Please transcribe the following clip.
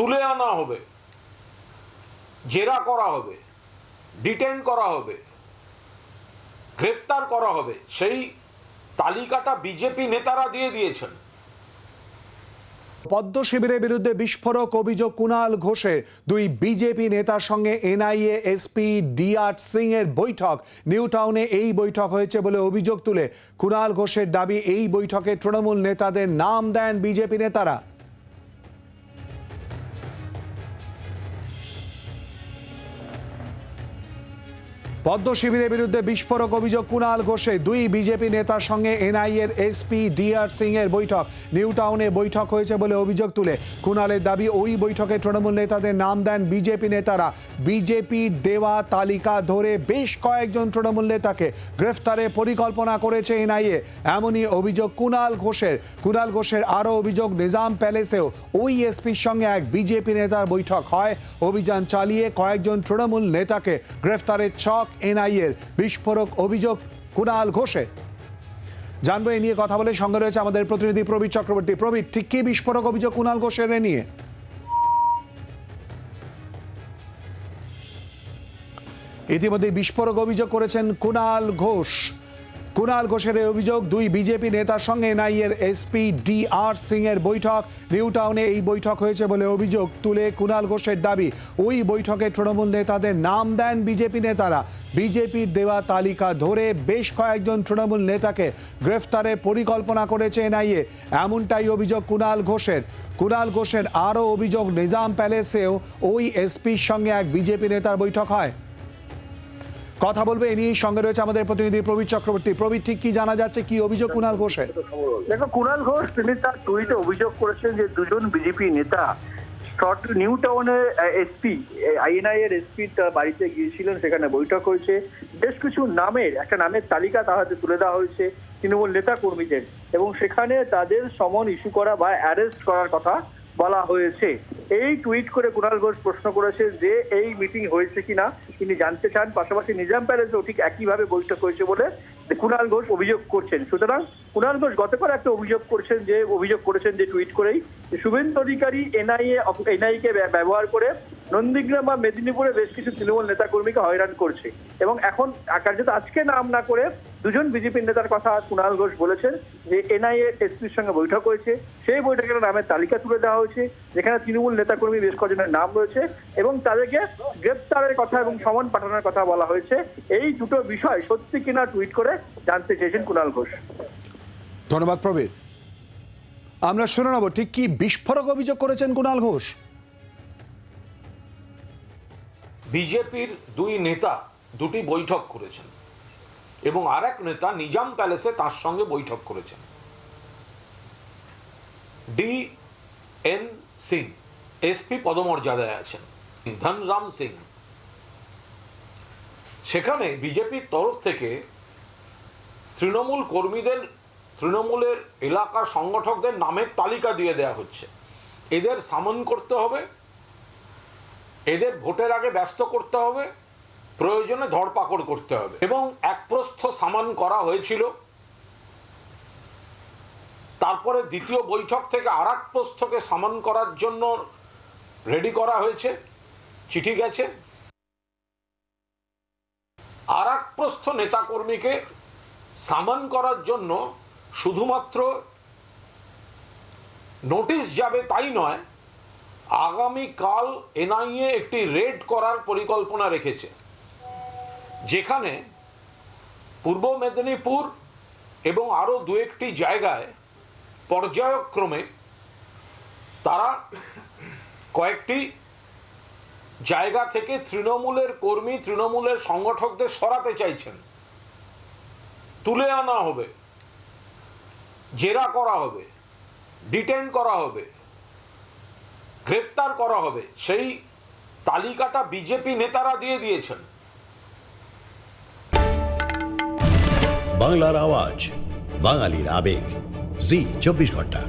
তুলে আনা হবে, জেরা করা হবে ডিটেন করা হবে, গ্রেফতার করা হবে, সেই তালিকাটা বিজেপি নেতারা দিয়ে দিয়েছেন। পদ্ম শিবিরের বিরুদ্ধে বিস্ফোরক অভিযোগ কুণাল ঘোষের। দুই বিজেপি নেতার সঙ্গে এনআইএ, এসপি ডিআর সিং এর বৈঠক। নিউ টাউনে এই বৈঠক হয়েছে বলে অভিযোগ তুলে কুণাল ঘোষের দাবি, এই বৈঠকে তৃণমূল নেতাদের নাম দেন বিজেপি নেতারা। পদ্ম শিবিরের বিরুদ্ধে বিস্ফোরক অভিযোগ কুণাল ঘোষে দুই বিজেপি নেতার সঙ্গে এনআইএর এসপি ডিআর সিং এর বৈঠক। নিউ টাউনে বৈঠক হয়েছে বলে অভিযোগ তুলে কুণালের দাবি, ওই বৈঠকে তৃণমূল নেতাদের নাম দেন বিজেপি নেতারা। বিজেপি দেওয়া তালিকা ধরে বেশ কয়েকজন তৃণমূল নেতাকে গ্রেফতারে পরিকল্পনা করেছে এনআইএ। এমনই অভিযোগ কুণাল ঘোষের। কুণাল ঘোষের আরও অভিযোগ, নিজাম প্যালেসেও ওই এসপির সঙ্গে এক বিজেপি নেতার বৈঠক হয়। অভিযান চালিয়ে কয়েকজন তৃণমূল নেতাকে গ্রেফতারের ছক এনআইএর বিস্ফোরক অভিযোগ কুণাল ঘোষের। জানব এ নিয়ে কথা বলে সঙ্গে রয়েছে আমাদের প্রতিনিধি প্রবীর চক্রবর্তী। প্রবীর, ঠিক কি বিস্ফোরক অভিযোগ কুণাল ঘোষের নিয়ে? ইতিমধ্যে বিস্ফোরক অভিযোগ করেছেন কুণাল ঘোষ। কুণাল ঘোষের অভিযোগ, দুই বিজেপি নেতার সঙ্গে এনআইএর এসপি ডি আর সিং এর বৈঠক। নিউ টাউনে এই বৈঠক হয়েছে বলে অভিযোগ তুলে কুণাল ঘোষের দাবি। ওই বৈঠকে তৃণমূল নেতাদের নাম দেন বিজেপি নেতারা। বিজেপির দেওয়া তালিকা ধরে বেশ কয়েকজন তৃণমূল নেতাকে গ্রেফতারের পরিকল্পনা করেছে এনআইএ। এমনটাই অভিযোগ কুণাল ঘোষের। কুণাল ঘোষের আরও অভিযোগ নিজাম প্যালেসেও ওই এসপির সঙ্গে এক বিজেপি নেতার বৈঠক হয়। কথা বলবে, এ নিয়েই সঙ্গে রয়েছে আমাদের প্রতিনিধি প্রবীর চক্রবর্তী। প্রবীর, ঠিক কি জানা যাচ্ছে? কি অভিযোগ কুণাল ঘোষের? দেখো কুণাল ঘোষ, তিনি তার টুইটে অভিযোগ করেছেন যে দুজন বিজেপি নেতা নিউ টাউনে এসপি আইএনআই এর এসপি তার বাড়িতে গিয়েছিলেন, সেখানে বৈঠক হয়েছে। বেশ কিছু নামের, একটা নামের তালিকা তার হাতে তুলে দেওয়া হয়েছে তৃণমূল নেতা কর্মীদের এবং সেখানে তাদের সমন ইস্যু করা বা অ্যারেস্ট করার কথা বলা হয়েছে। এই টুইট করে কুণাল ঘোষ প্রশ্ন করেছে যে এই মিটিং হয়েছে কিনা, তিনি জানতে চান। পাশাপাশি নিজাম প্যালেসেও ঠিক একইভাবে বৈঠক হয়েছে বলে কুণাল ঘোষ অভিযোগ করছেন। সুতরাং কুণাল ঘোষ গতকাল একটা অভিযোগ করছেন যে, অভিযোগ করেছেন যে টুইট করেই শুভেন্দু অধিকারী এনআইএ, এনআইকে ব্যবহার করে নন্দীগ্রাম বা মেদিনীপুরে বেশ কিছু তৃণমূল নেতাকর্মীকে হয়রান করছে। এবং এখন কার্যত আজকে নাম না করে দুজন বিজেপি নেতার কথা কুণাল ঘোষ বলেছেন যে এনআইএ এসপির সঙ্গে বৈঠক হয়েছে। সেই বৈঠকের নামের তালিকা তুলে দেওয়া হয়েছে, যেখানে তৃণমূল নেতাকর্মী বেশ কজনের নাম রয়েছে এবং তাদেরকে গ্রেপ্তারের কথা এবং সমন পাঠানোর কথা বলা হয়েছে। এই দুটো বিষয় সত্যি কিনা টুইট করে জানতে চেয়েছেন কুণাল ঘোষ। ধন্যবাদ প্রবীর। আমরা শুনে নেব, ঠিক কি বিস্ফোরক অভিযোগ করেছেন কুণাল ঘোষ? বিজেপির দুই নেতা দুটি বৈঠক করেছেন এবং আরেক নেতা নিজাম প্যালেসে তার সঙ্গে বৈঠক করেছেন। ডি এন সিং এসপি পদমর্যাদায় আছেন, ধনরাম সিং। সেখানে বিজেপির তরফ থেকে তৃণমূল কর্মীদের, তৃণমূলের এলাকার সংগঠকদের নামের তালিকা দিয়ে দেয়া হচ্ছে। এদের সামন করতে হবে। এদের ভোটের আগে ব্যস্ত করতে হবে, প্রয়োজনে ধরপাকড় করতে হবে। এবং এক প্রস্থ সামান করা হয়েছিল। তারপরে দ্বিতীয় বৈঠক থেকে আর এক প্রস্থকে সামান করার জন্য রেডি করা হয়েছে, চিঠি গেছে। আর এক প্রস্থ নেতাকর্মীকে সামান করার জন্য শুধুমাত্র নোটিশ যাবে তাই নয় আগামীকাল এনআইএ একটি রেড করার পরিকল্পনা রেখেছে, যেখানে পূর্ব মেদিনীপুর এবং আরও দু একটি জায়গায় পর্যায়ক্রমে তারা কয়েকটি জায়গা থেকে তৃণমূলের কর্মী, তৃণমূলের সংগঠকদের সরাতে চাইছেন। তুলে আনা হবে, জেরা করা হবে ডিটেন করা হবে। গ্রেফতার করা হবে। সেই তালিকাটা বিজেপি নেতারা দিয়ে দিয়েছেন। বাংলার আওয়াজ, বাঙালির আবেগ। জি, চব্বিশ ঘণ্টা।